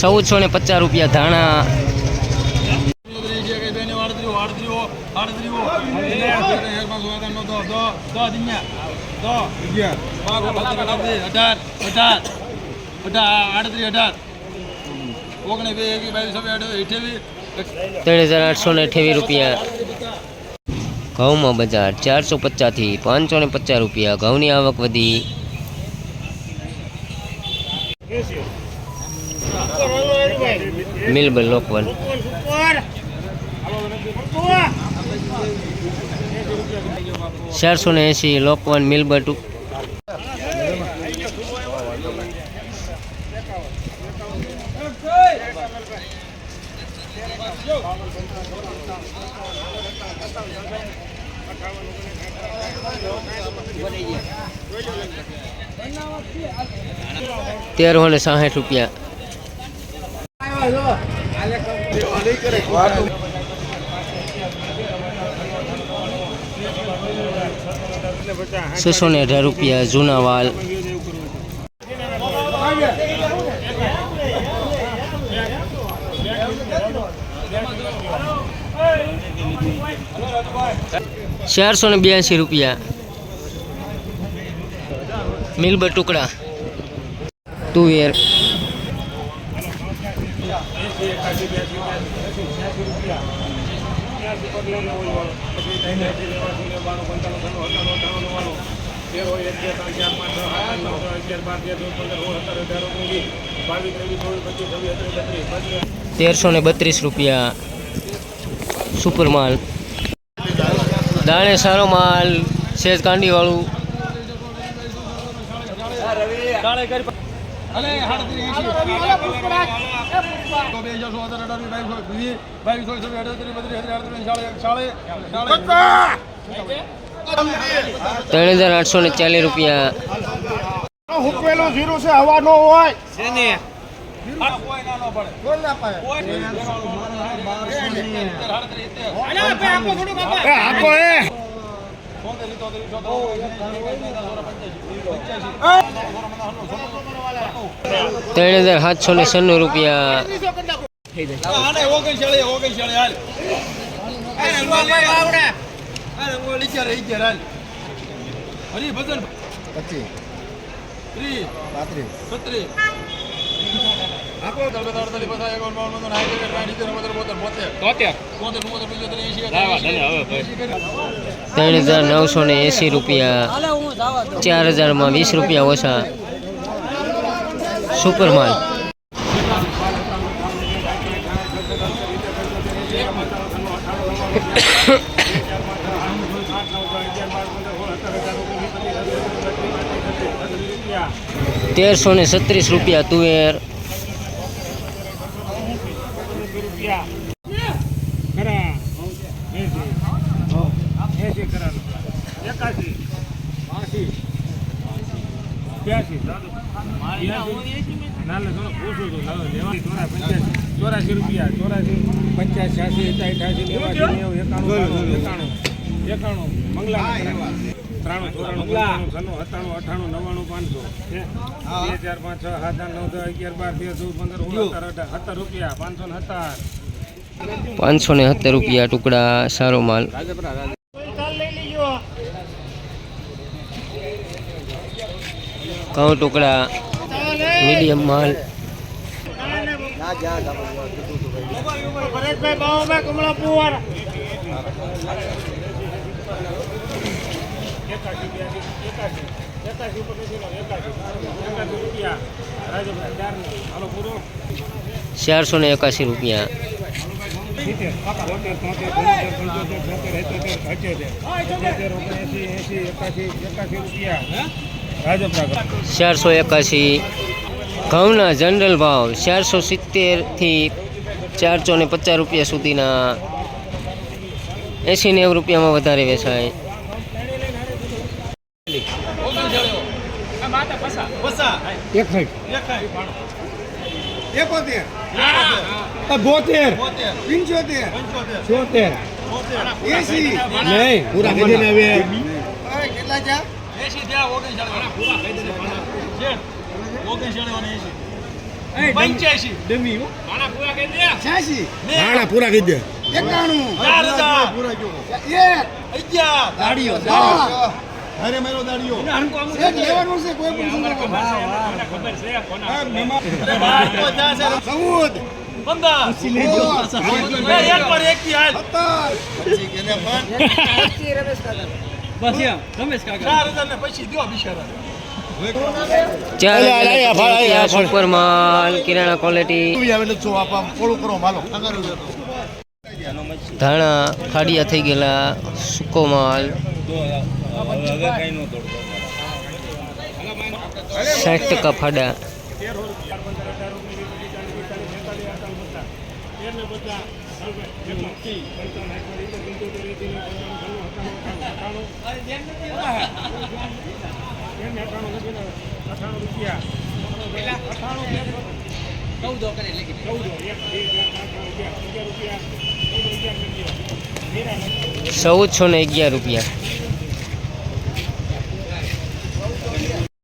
ચૌદસો ને પચાસ રૂપિયા ધાણા. ત્રણ હજાર આઠસો ને રૂપિયા. ઘઉંમાં બજાર ચારસો પચાસથી પાંચસો ને પચાસ રૂપિયા. ઘઉંની આવક વધી. મિલબલ લોકવન. ચારસો ને એંસી લોકવન મિલ ટુ. તેરસો ને સાહીઠ રૂપિયા. છસો ને અઢાર રૂપિયા જૂના વાલ. ચારસો ને બ્યાસી રૂપિયા. મિલબર ટુકડા. તુવેર તેરસો ને બત્રીસ રૂપિયા સુપર માલ. દાણે સારો માલ સેજ કાંડીવાળું. ત્રણ હજાર આઠસો ને ચાલીસ રૂપિયા. હુકવેલું જીરું છે હવા નો હોય. એ આપો એ. ત્રણ હજાર સાતસો ને છન્નું રૂપિયા. પચીસ. પાંત્રીસ. ત્રણ હજાર નવસો ને એંસી રૂપિયા ચાર હજારમાં વીસ રૂપિયા ઓછા સુપર માલ તેરસો ને છત્રીસ રૂપિયા તુવેર ખરા એસી એસી કરાનો એકાસી બાસી બ્યાસી ચોરાસી રૂપિયા ચોરાસી પંચ્યાસી છ્યાસી અઠાસી નેવાસી નેવું એકાણું એકાણું એકાણું મંગલા ત્રાણું ચોરાણું છન્નું સત્તાણું અઠાણું નવ્વાણું પાંચસો. બે ચાર પાંચ છ સાત આઠ નવ દસ અગિયાર બાર તેર ચૌદ પંદર સોળ સત્તર અઢાર સત્તર રૂપિયા પાંચસો ને સત્તર. પાંચસો ને સત્તર રૂપિયા ટુકડા સારો માલ ઘઉં ટુકડા મીડિયમ માલ પરેશભાઈ બાવાભાઈ કમળાપુર એકાસી બ્યાસી એકાસી એકાસી ઉપર નથી લો, એકાસી એકાસી રૂપિયા રાજભાઈ ચાર ટુકડા મીડિયમ માલ. ચારસો ને એકાસી રૂપિયા. રૂપિયા ચારસો એકાસી ઘઉંના જનરલ ભાવ ચારસો સિત્તેરથી ચારસો ને પચાસ રૂપિયા સુધીના. એંસી નેવું રૂપિયામાં વધારે વેચાય. બોતેર. પંચોતેર. છોતેર. એસી નહીં પૂરા કેટલા છે પંચ્યાસી. આના પૂરા કહી દે. એકાણું. દાડીઓ. અરે મારો દાડીઓ. એક લેવાનું છે કોઈ પણ ખબર છે કોના અરે બાર પચાસ હજાર. ચૌદ. પંદર. એક પર એક થી હાલ ચાર હજાર ને પછી દો બિચારા માલ. કિરાણા ક્વોલિટી ધાણા ખાડિયા થઈ ગયેલા સૂકો માલ. સાઠ ટકા ફાડા. ચૌદસો ને અગિયાર રૂપિયા